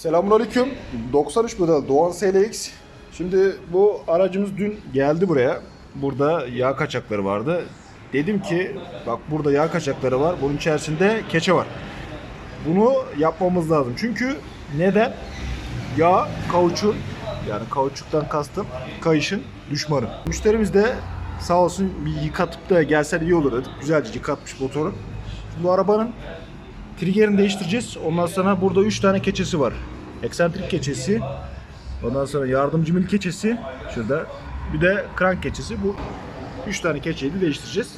Selamünaleyküm. 93 model Doğan SLX. Şimdi bu aracımız dün geldi buraya. Burada yağ kaçakları vardı. Dedim ki bak burada yağ kaçakları var. Bunun içerisinde keçe var. Bunu yapmamız lazım. Çünkü neden? Yağ kauçuk yani kauçuktan kastım kayışın düşmanı. Müşterimiz de sağ olsun bir yıkatıp da gelsen iyi olur dedik. Güzelce yıkatmış motoru. Bu arabanın Trigger'ini değiştireceğiz. Ondan sonra burada 3 tane keçesi var. Eksantrik keçesi. Ondan sonra yardımcı mil keçesi. Şurada. Bir de krank keçesi. Bu 3 tane keçeyi de değiştireceğiz.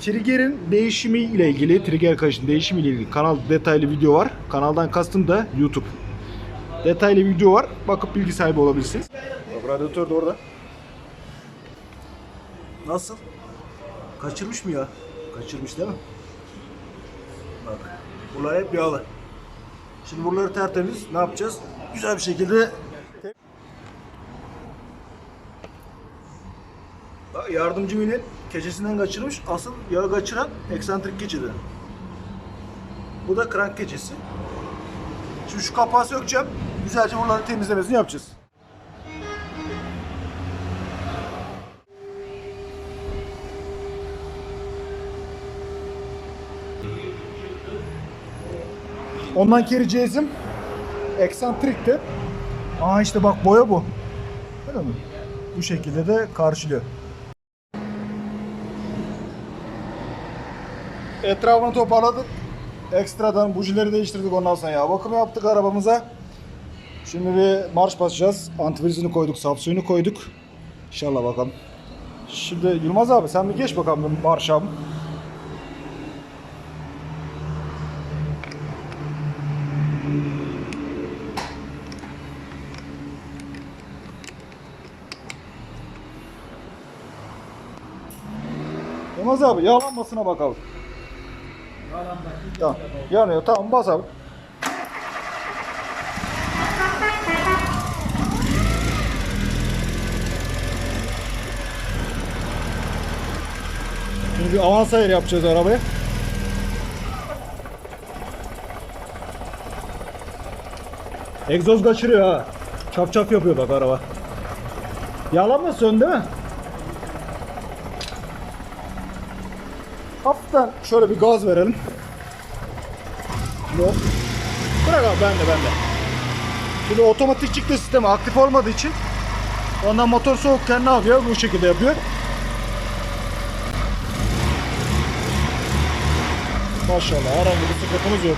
Trigger'in değişimi ile ilgili, trigger kayışının değişimi ile ilgili kanal detaylı video var. Kanaldan kastım da YouTube. Detaylı video var. Bakıp bilgi sahibi olabilirsiniz. Bak radyatör de orada. Nasıl? Kaçırmış mı ya? Kaçırmış değil mi? Bak. Bunlar hep yağlı. Şimdi buraları tertemiz ne yapacağız? Güzel bir şekilde yardımcı milin keçesinden kaçırmış. Asıl yağı kaçıran eksantrik keçede. Bu da krank keçesi. Şimdi şu kapağı sökeceğim. Güzelce buraları temizlemesini yapacağız. Ondan kere cezim eksantrikti. Aa işte bak boya bu. Öyle mi? Bu şekilde de karşılıyor. Etrafını toparladık. Ekstradan bujileri değiştirdik ondan sonra ya. Bakım yaptık arabamıza. Şimdi bir marş basacağız. Antifrizini koyduk, sapsuyunu koyduk. İnşallah bakalım. Şimdi Yılmaz abi sen bir geç bakalım marş. Yılmaz abi yağlanmasına bakalım. Tamam. Yanıyor. Tamam bas abi. Şimdi bir avans ayarı yapacağız arabaya. Egzoz kaçırıyor ha. Çap çap yapıyor bak araba. Yağlanmasın değil mi? Hafiften şöyle bir gaz verelim. Yok. Bırak abi bende bende. Şimdi otomatik çıktı sistemi aktif olmadığı için ondan motor soğukken ne yapıyor? Bu şekilde yapıyor. Maşallah herhangi bir sıkıntımız yok.